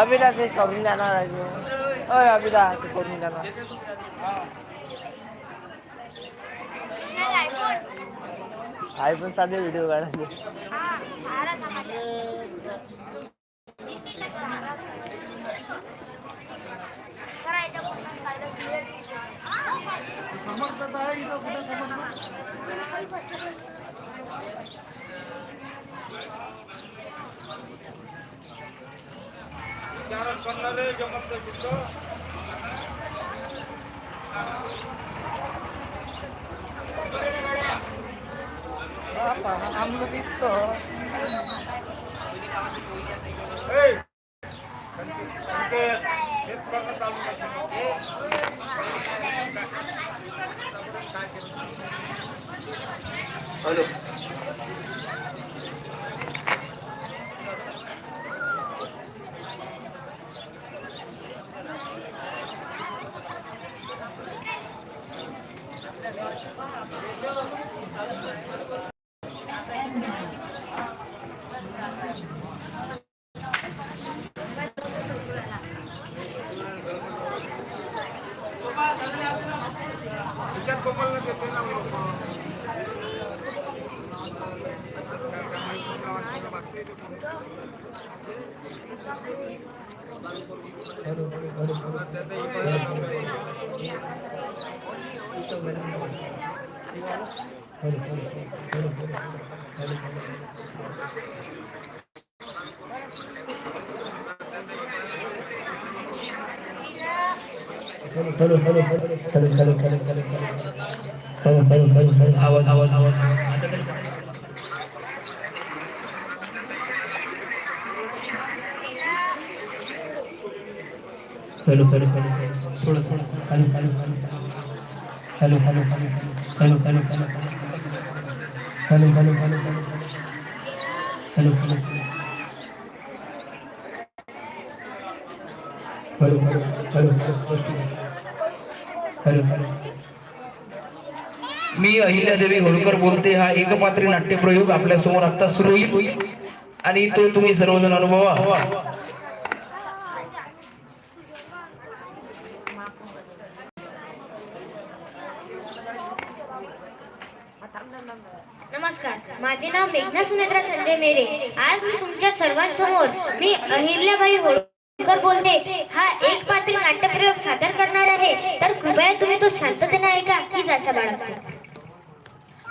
अभिदा ते करून जाणार आहे अय अभिदा ते करून जाणार आई पण साधे व्हिडिओ काढायचे सारा समाज चार पन्नारे जमत सुद्धा apa? Kamu hei! Halo. ሄሎ hello hello hello थोडं थोडं hello hello hello hello hello hello hello hello hello hello hello hello hello hello hello hello मी अहिल्यादेवी होळकर बोलते हा एकपात्री नाट्यप्रयोग आपल्यासमोर आता सुरू होईल आणि तो तुम्ही सर्वजण अनुभवा नमस्कार माझे नाव नमस्कार संजय मेरे. आज मी तुमच्या सर्वांसमोर मी अहिल्याबाई होळकर बोलते. हा एक पात्री नाट्यप्रयोग सादर करणार आहे. तर कृपया तुम्ही तो शांततेने ऐका हीच आशा बाळगते.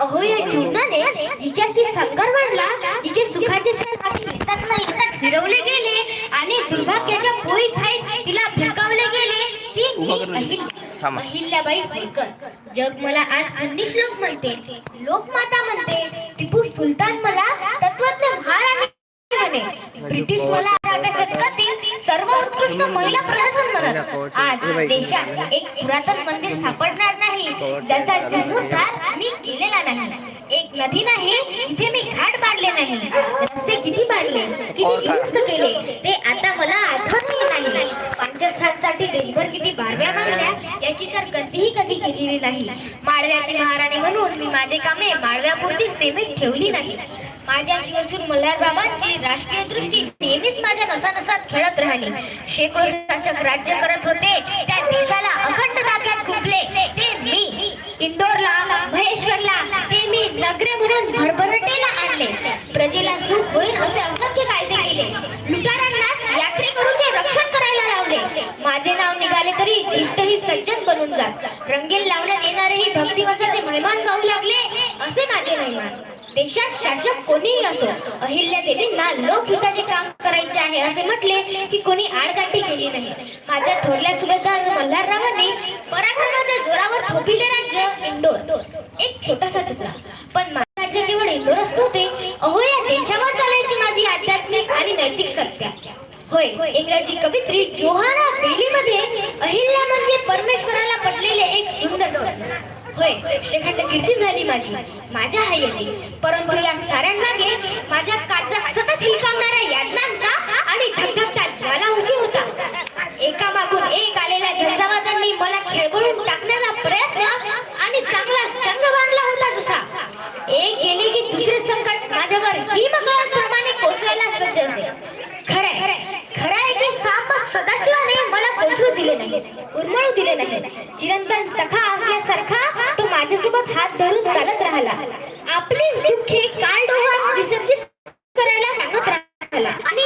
अहो या जीवनाने जिच्याशी संकर मांडला जिचे सुखाचे क्षण हाती येतात न येतात गेले आणि दुर्भाग्याच्या पोई खाई तिला भिरकावले गेले. अहिल्याबाई होळकर जग मला आज अन्य श्लोक म्हणते. लोकमाता म्हणते. टिपू सुलतान मला तत्वज्ञ महाराणी म्हणे. ब्रिटिश मला अठराव्या शतकातील सर्व उत्कृष्ट महिला प्रशासन म्हणत. आज देशात एक पुरातन मंदिर सापडणार नाही. ज्याचा जीर्णोद्धार मी केलेला नाही. एक नदी नाही जिथे मी घाट बांधले नाही. रस्ते किती बांधले किती दुरुस्त केले ते आता मला आठवणही नाही. पंचस्थानसाठी देशभर किती बारव्या बांधल्या याची तर कधीही कधी केलेली नाही. माळव्याची महाराणी म्हणून मी माझे कामे माळव्यापुरती सीमित ठेवली नाही. माझ्या शिवशूर मल्हार बाबांची राष्ट्रीय दृष्टी नेहमीच माझ्या नसानसात खेळत राहिली. शेकडो शासक राज्य करत होते त्या देशाला अखंड ताब्यात गुंफले ते मी. इंदोरला महेश्वरला ते मी नगरे म्हणून भरभरटेला आणले प्रजेला सुख होईल असे असंख्य कायदे केले लुटारांनाच यात्रेकरूचे रक्षण करायला लावले माझे नाव निघाले तरी इष्टही सज्जन बनून जात रंगेल लावण्यात येणारेही भक्तिवसाचे महिमान गाऊ लागले असे माझे महिमान देशात शासक कोणीही असो अहिल्या देवींना लोकहिताचे काम करायचे आहे असे म्हटले की कोणी आडकाठी केली नाही. माझ्या थोरल्या सुभेदार मल्हाररावांनी पराक्रमाच्या जोरावर थोपिले राज्य इंदोर. एक छोटासा तुकडा. पण माझे राज्य केवळ इंदोरच नव्हते अहो या देशावर चालायची माझी आध्यात्मिक आणि नैतिक सत्या. होय इंग्रजी कवित्री जोहाना बेली मध्ये अहिल्या म्हणजे परमेश्वराला पटलेले एक सुंदर स्वप्न होय श्रीखंड कीर्ती झाली माझी. माझ्या हय्याने परंतु या साऱ्यांना घे माझ्या काचा सतत हिलकावणाऱ्या यातनांचा आणि धगधगता ज्वाला उभी होता. एका मागून एक आलेल्या झंझावातांनी मला खेळगळून टाकण्याचा प्रयत्न आणि चांगला संघ बांधला होता जसा. एक गेले की दुसरे संकट माझ्यावर हिमगळाप्रमाणे कोसळायला सज्ज असे खरंय खरं आहे की साप सदाशिवाने मला कोसळू दिले नाही उर्मळू दिले नाही. चिरंतन सखा असल्यासारखा माझ्यासोबत हात धरून चालत राहिला. आपलीच दुःखे डोहात विसर्जित करायला सांगत राहिला. आणि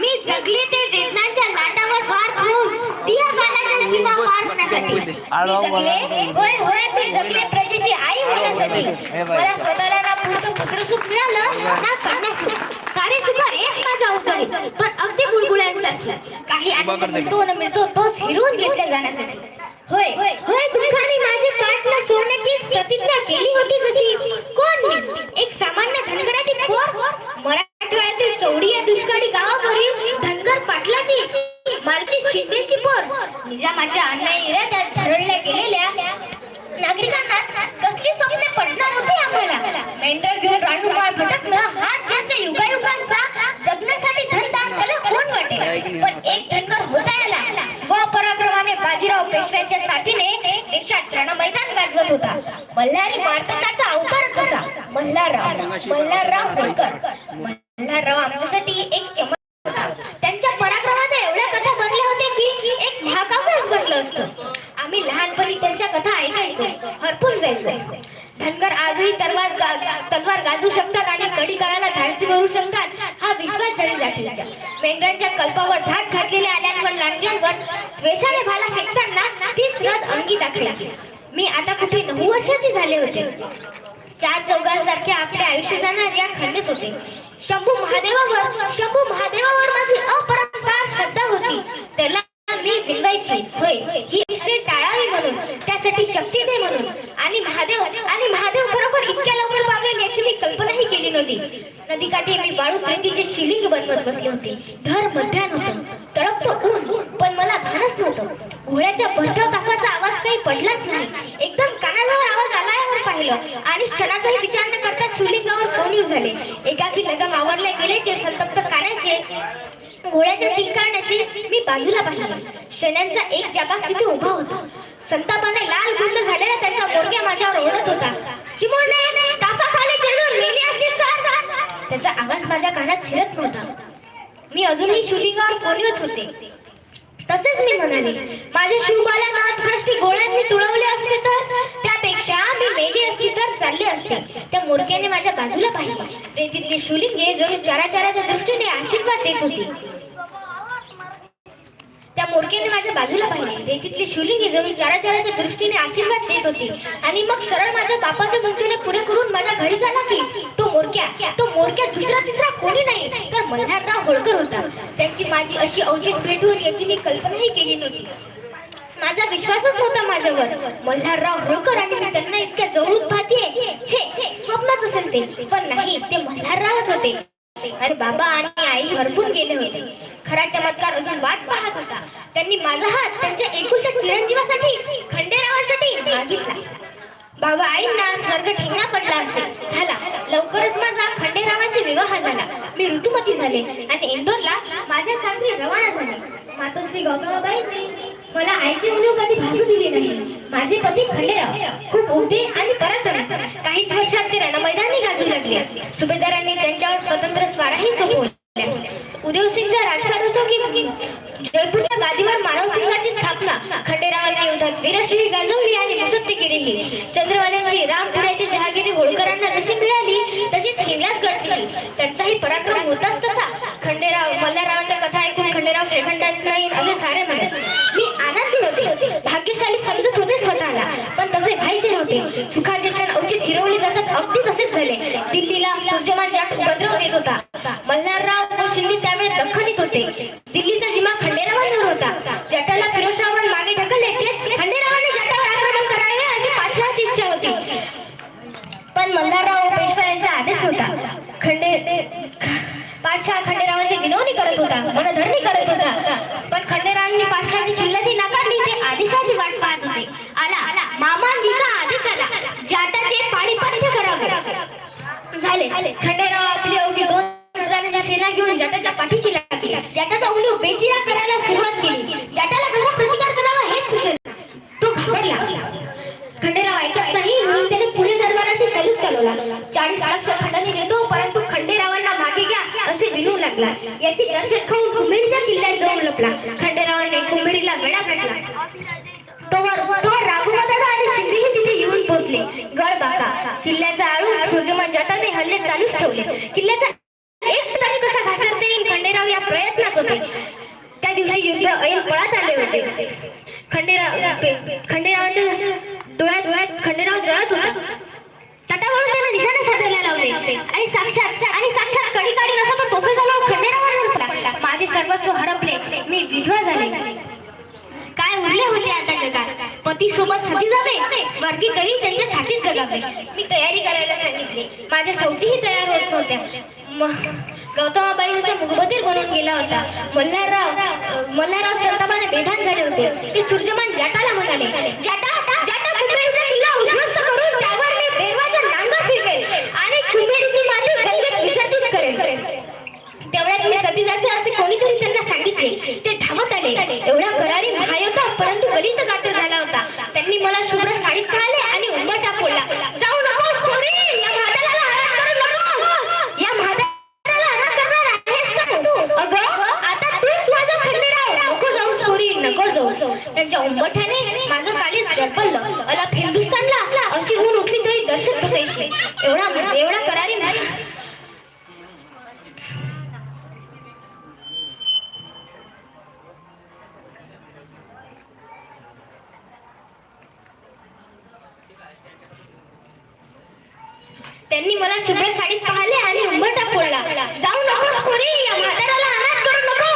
मी जगले ते वेदनांच्या लाटावर स्वार्थ होऊन दिया कालाच्या सीमा पार होण्यासाठी. मी जगले होय होय मी जगले प्रजेची आई होण्यासाठी. मला स्वतःला ना पूर्ण पुत्रसुख मिळालं ना कन्यासुख सारे सुख एक माझ्या अवतरी पण अगदी काही आनंद मिळतो न मिळतो तोच हिरवून घेतला जाण्यासाठी. होय. होय दुःखाने माझे पाठ न सोडण्याची प्रतिज्ञा केली होती जशी कोण मी एक सामान्य धनगराची पोर मराठवाड्यातील चौडी या दुष्काळी गावावरील धनगर पाटलाची मालकी शिंदेची पोर निजामाच्या अन्यायी इराद्यात धरळल्या गेलेल्या नागरिकांना कसली स्वप्ने पडणार होते आम्हाला मेंढर घेऊन रानूमाळ भटकणं हा ज्याच्या युगायुगांचा जगण्यासाठी धंदा त्याला कोण वाटेल पण एक धनगर होता याला स्वपराक्रमाने बाजीराव पेशव्यांच्या साथीने देशात रणमैदान गाजवत होता मल्हारी मार्तंडाचा अवतार कसा मल्हारराव होळकर मल्हारराव आमच्यासाठी एक चमत्कार. त्यांच्या पराक्रमाच्या एवढ्या कथा बनल्या होत्या की एक महाकाव्यच बनलं असतं. आम्ही लहानपणी त्यांच्या कथा ऐकायचो. हरपून जायचो. धनगर आजही तलवार तलवार गाजू शकतात आणि कडी काळाला धाडसी भरू शकतात हा विश्वास जरी जातीचा मेंढरांच्या कल्पावर धाट घातलेल्या आल्यांवर लांडग्यांवर द्वेषाने भाला फेकताना तीच रथ अंगी दाखवायची. मी आता कुठे नऊ वर्षाचे झाले होते. चार चौघांसारखे आपले आयुष्य जाणार या खंडित होते. शंभू महादेवावर शंभू महादेवावर माझी अपरंपार श्रद्धा होती. त्याला मी विंदायची होय ही इष्टे टाळावी म्हणून त्यासाठी शक्ती दे म्हणून. आणि महादेव आणि महादेव खरोखर इतक्या लवकर पावेल याची मी कल्पनाही केली नव्हती. नदीकाठी मी बाळू प्रीतीचे शिलिंग बनवत बसले होते. धर मध्यान होतं तळपतो ऊन पण मला भानच नव्हतं घोड्याच्या भरधाव ताकाचा आवाज काही पडलाच नाही एकदम कानाजवळ आवाज आल्यावर पाहिलं आणि क्षणाचाही विचार न करता शिवलिंगावर कोणीव झाले एकाकी गेल्याचे संतप्त कानाचे घोड्याच्या टिंकाण्याचे मी बाजूला पाहिले. शेण्यांचा एक जागाच तिथे उभा होता. संतापाने लाल गुंड झालेला त्यांचा मोरग्या माझ्यावर ओढत होता. चिमोडणे ताफाखाली चढून मेली असतीस तर त्याचा आवाज माझ्या कानात शिरत नव्हता. मी अजूनही शूटिंगवर कोणीच होते. तसेच मी म्हणाले माझ्या शिवबाला नाथ गोळ्यांनी तुळवले असते तर? त्यापेक्षा मी मेली असती तर चालले असते. त्या मोरक्याने माझ्या बाजूला पाहिले. रेतीतली शिवलिंगे जणू चाराचाराच्या दृष्टीने आशीर्वाद देत होती. त्या मोरक्याने माझ्या बाजूला पाहिले. रेतीतली शिवलिंगे जणू चाराचाराच्या दृष्टीने आशीर्वाद देत होती. आणि मग सरळ माझ्या बापाच्या मृत्यूने पुढे करून माझ्या घरी झाला की तो मोरक्या तो मोरक्या दुसरा तिसरा कोणी नाही. तर मल्हारराव होळकर होता. त्यांची माझी अशी अवचित भेट होईल याची मी कल्पनाही केली नव्हती. माझा विश्वासच नव्हता माझ्यावर. मल्हारराव होळकर आणि मी त्यांना इतक्या जवळून पाहते छे छे स्वप्नच असेल ते. पण नाही ते मल्हाररावच होते. अरे बाबा आणि आई हरपून गेले होते. खरा चमत्कार अजून वाट पाहत होता. त्यांनी माझा हात त्यांच्या एकुलत्या चिरंजीवासाठी खंडेरावांसाठी मागितला. बाबा आईंना स्वर्ग ठेवणा पडला असेल. झाला. लवकरच माझा खंडेरावांचे विवाह झाला. मी ऋतुमती झाले आणि इंदोरला माझ्या सासरी रवाना झाले. मातोश्री गौतमाबाईंनी मला आईचे म्हणून कधी भासू दिली नाही. माझे पती खंडेराव खूप उद्दे आणि पराक्रमी. काहीच वर्षात ते रणमैदानी गाजू लागले. सुभेदारांनी त्यांच्यावर स्वतंत्र स्वाराही सोपवल्या. उदयसिंगचा राजकारण असो की जयपूरच्या गादीवर मानवसिंगाची स्थापना. खंडेरावांनी युद्धात वीरश्री गाजवली आणि मुसत्ती केलेली. चंद्रवाल्यांची रामपुऱ्याची जहागिरी होळकरांना जशी मिळाली तशीच हिमलाच गळती. त्यांचाही पराक्रम होताच तसा. खंडेराव मल्हाररावांच्या कथा ऐकून खंडेराव श्रीखंडात नाही असे सारे म्हणतात. चालवला चाळीस लक्ष खंडाने घेतो परंतु खंडेरावांना मागे घ्या असे विनू लागला. याची दहशत खाऊन कुंभेरीच्या किल्ल्यात जाऊन लपला. खंडेरावाने कुंभेरीला वेढा घातला. तोवर तोवर आणि शिंदेही तिथे येऊन पोहोचले गड बाका. किल्ल्याचा आळून जटाने हल्ले चालूच ठेवले. किल्ल्याचा एक तरी कसा घासरता येईल खंडेराव या प्रयत्नात होते. त्या दिवशी युद्ध ऐन पळत आले होते. खंडेराव खंडेरावाच्या डोळ्यात डोळ्यात खंडेराव जळत होता. कटावरून त्याला निशाणे साधायला लावले. आणि साक्षात आणि साक्षात कडी काढी नसा तो तोफे झाला खंडेरावर म्हटला माझे सर्वस्व हरपले. मी विधवा झाले. काय उरले होते आता जगात? पती सोबत सती जावे? स्वर्गी तरी त्यांच्या साथीच जगावे. मी तयारी करायला सांगितली. माझ्या सौतीही तयार होत नव्हत्या. गौतमाबाई असा मुखबधीर बनून गेला होता. मल्हारराव मल्हारराव संतापाने बेधान झाले होते. ते सूर्यमान जाटाला म्हणाले जाटा जाटा कुंभेरीचा किल्ला उद्ध्वस्त करून त्यावर मी बेरवाचा नांगा फिरवेल आणि कुंभेरीची माती गंगेत विसर्जित करेल. तेवढ्यात मी सतीदास असे कोणीतरी त्यांना सांगितले ते धावत आले. एवढा करारी त्यांनी मला शुभ्र साडीत पाहिले आणि उंबरठा फोडला. जाऊ नको पोरी या म्हाताराला अनाथ करू नको.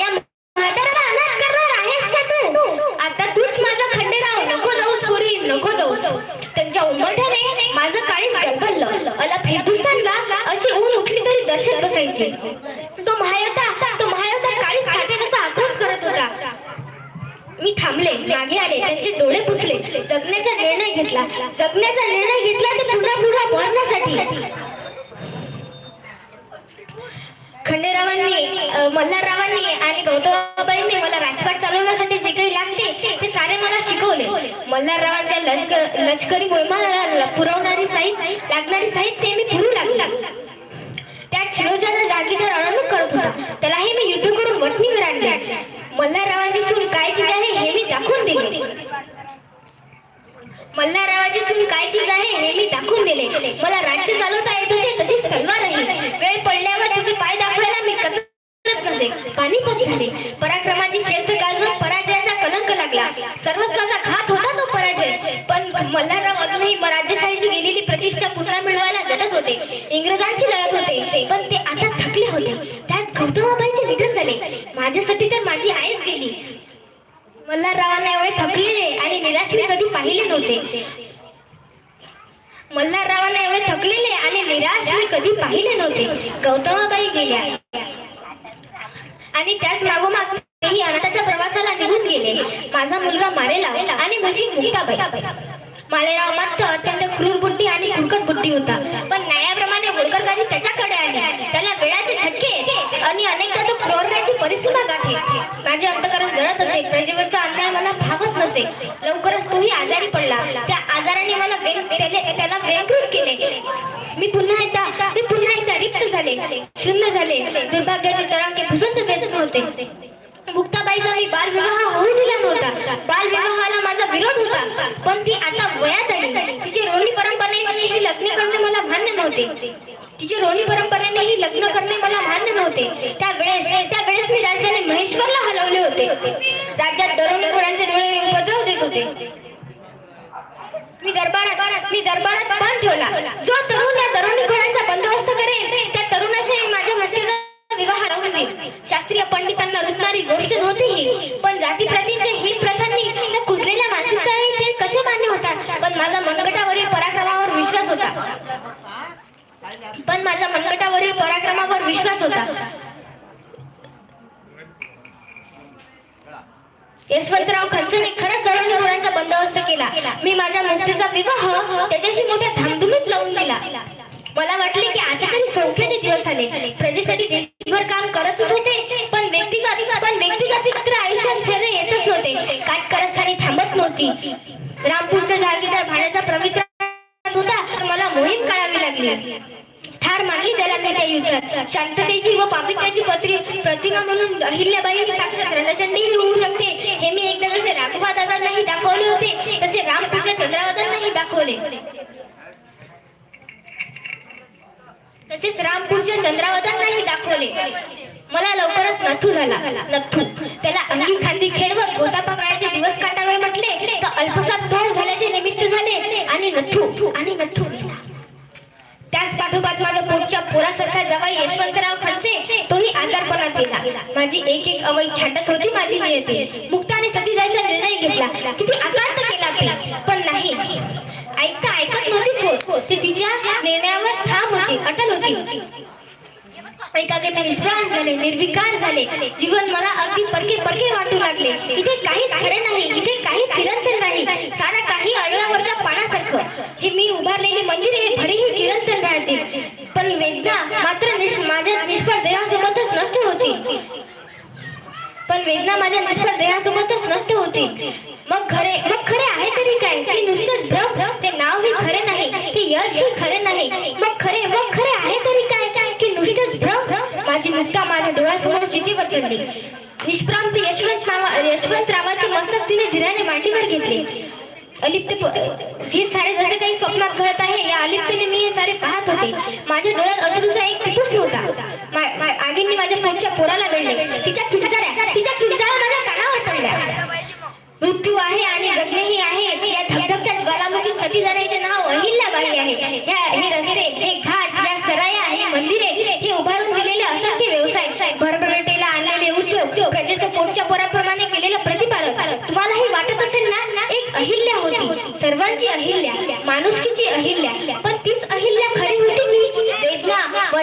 या म्हाताराला अनाथ करणार आहेस का तू? आता तूच माझा खंडेराव. नको जाऊस पोरी नको जाऊस. त्यांच्या उंबरठ्याने माझं काळीच गडबडलं अला हिंदुस्थानला अशी ऊन उठली तरी दर्शक बसायचे. थांबले मागे आले त्यांचे डोळे पुसले जगण्याचा निर्णय घेतला. जगण्याचा निर्णय घेतला तर पुन्हा पुन्हा मरण्यासाठी खंडेरावांनी मल्हाररावांनी आणि गौतमबाईंनी मला राजपाट चालवण्यासाठी जे काही लागते ते सारे मला शिकवले. मल्हाररावांच्या लष्कर लष्करी मोहिमाला पुरवणारी साहित्य लागणारी साहित्य मी पुरू लागला. त्यात शिरोजाचा जागीदार अळवणूक करत होता. त्यालाही मी युद्ध करून वटणी आणले मल्हाररावांची सून काय चीज आहे हे मी दाखवून दिले. मल्हाररावांची सून काय चीज आहे हे मी दाखवून दिले. मला राज्य चालवता येत होते तशीच तलवारही वेळ पडल्यावर तिचे पाय दाखवायला मी कचरत नसे. पाणीपत झाले. पराक्रमाची शेत गाजवत पराजयाचा कलंक लागला. सर्वस्वाचा घात माझी आईच गेली. मल्हाररावांना एवढे थकलेले आणि निराश मी कधी पाहिले नव्हते. मल्हाररावांना एवढे थकलेले आणि निराश मी कधी पाहिले नव्हते. गौतमाबाई गेल्या. आणि त्याच मागोमाग तेही अनाथाच्या प्रवासाला निघून गेले. माझा मुलगा मारेला आणि मुलगी मुक्ताबाई. मालेराव मात्र अत्यंत क्रूर बुद्धी आणि कुरकट बुद्धी होता. पण न्यायाप्रमाणे होळकरदारी त्याच्याकडे आली. त्याला वेळाचे झटके आणि अनेकदा तो क्रोरण्याची परिस्थिती गाठे माझे अंतकरण जळत असे प्रजेवरचा अन्याय मला भागत नसे लवकरच तोही आजारी पडला. त्या आजाराने मला वेग त्याला वेगळून केले. मी पुन्हा एकदा ते पुन्हा एकदा रिक्त झाले. शून्य झाले. दुर्भाग्याचे तळांके भुसंत देत नव्हते. मुक्ताबाईचा मी बालविवाह होऊ दिला नव्हता. बालविवाहाला माझा विरोध होता. पण ती आता वयात आली. तिची रोहिणी परंपरेने ही लग्न करणे मला मान्य नव्हते. तिचे रोणी परंपरेनेही लग्न करणे मला मान्य नव्हते. त्यावेळेस त्यावेळेस मी राजधानी महेश्वरला हलवले होते. राज्यात दरोडेखोरांचे डोळे उपद्रव देत होते. मी दरबारात मी दरबारात पण ठेवला. जो तरुण त्याच्याशी मोठ्या धामधुमीत लावून दिला. मला वाटले की आता तरी संख्येचे दिवस आले. प्रजेसाठी देशभर काम करतच होते पण व्यक्तिगत पण व्यक्तिगत मात्र आयुष्यात शरीर येतच नव्हते. काटकारस्थानी थांबत नव्हती. रामपूरचा जागीदार भाड्याचा पवित्र होता मला मोहीम काढावी लागली. ठार हार मानली त्याला मी त्या युद्धात. शांततेची व पावित्र्याची पत्री प्रतिमा म्हणून अहिल्याबाई साक्षात रणचंडी होऊ शकते हे मी एक जसे राघवा दादांनाही दाखवले होते तसे रामपूरच्या चंद्रावतांनाही दाखवले तसेच रामपूरच्या चंद्रावतांनाही दाखवले. मला लवकरच नथू झाला. नथू. त्याला अंगी खांदी खेळवत गोता पकडायचे दिवस काटावे म्हटले तर अल्पसात तोड झाल्याचे निमित्त झाले आणि नथू आणि नथू. त्याच पाठोपाठ माझ्या पोटच्या पोरासारखा जवळ यशवंतराव खडसे तोही आजारपणात गेला. माझी एक एक अवय छाटत होती माझी नियती. मुक्ताने सती जायचा निर्णय घेतला. किती आकांत केला पण नाही. ऐकता ऐकत नव्हती होत ते तिच्या निर्णयावर ठाम होती अटल होती. एकागे मी निष्प्राण झाले निर्विकार झाले. जीवन मला अगदी परके परके वाटू लागले. इथे काहीच खरे नाही इथे काही चिरंतन नाही. सारा काही अळव्यावरच्या पाण्यासारखं हे मी उभारलेले मंदिर हे भडेही चिरंतन राहतील पण वेदना मात्र निष् माझ्या निष्फळ देहासोबतच नष्ट होती. पण वेदना माझ्या निष्फळ देहासोबतच नष्ट होती. मग खरे मग खरे आहे तरी काय की नुसतंच भ्रम ते नाव ही खरे नाही ते यश ही खरे नाही मग खरे मग खरे आहे तरी काय काय की नुसतंच भ्रम मुक्ता माझ्या डोळ्यासमोर चितीवर चढली. निष्प्रांत यशवंत नावा यशवंतरावाचे मस्तक तिने धीराने मांडीवर घेतले. अलिप्त हे सारे जसे काही स्वप्नात घडत आहे या अलिप्तने मी हे सारे पाहत होते. माझ्या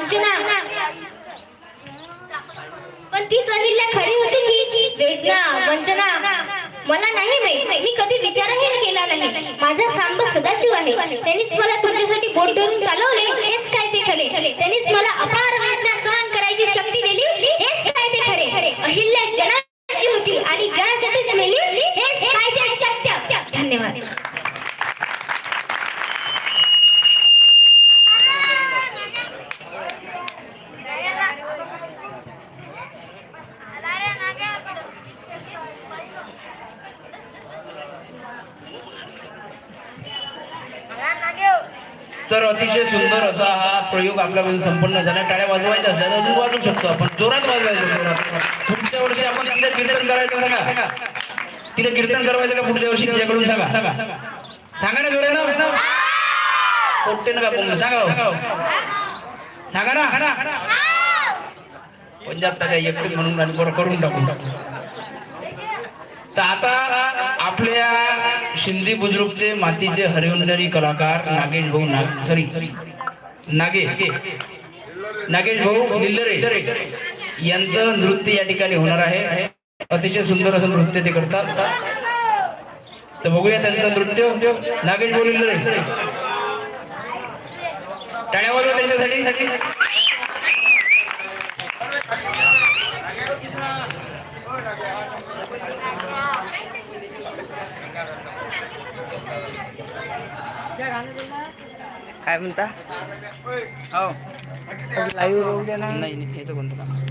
वेदना पण तीच अहिल्या खरी होती की वेदना वंचना? मला नाही माहीत. मी कधी विचारही केला नाही. माझा सांब सदाशिव आहे. त्यांनीच मला तुमच्यासाठी बोट धरून चालवले. हेच काय ते खरे त्यांनीच मला अपार वेदना सहन करायची शक्ती दिली हेच काय ते खरे अहिल्या जनाची होती आणि जनासाठीच मेली हेच काय ते सत्य धन्यवाद तर अतिशय सुंदर असा हा प्रयोग आपल्यामध्ये संपन्न झाला. टाळ्या वाजवायच्या असल्या तर अजून वाजवू शकतो आपण. जोरात वाजवायचं जोरात. पुढच्या वर्षी आपण तिला कीर्तन करायचं सांगा. तिला कीर्तन करायचं का पुढच्या वर्षी तिच्याकडून सांगा? सांगा. सांगा ना जोरे ना पोट्टे नका बोलणं सांगा हो. सांगा ना. पंजाब त्याच्या एकटे म्हणून बरं करून टाकून तर आता आपल्या शिंदे बुजुर्गचे मातीचे हरिवंडरी कलाकार नागेश भाऊ नाग सॉरी नागे. नागेश भाऊ निल्लरे यांचं नृत्य या ठिकाणी होणार आहे. अतिशय सुंदर असं नृत्य ते करतात. तर बघूया त्यांचं नृत्य. नागेश भाऊ निल्लरे. टाळ्या त्यांच्यासाठी. काय म्हणता? हो. लाईव्ह रोवले ना नाही नाही याचं कोणतं काहून?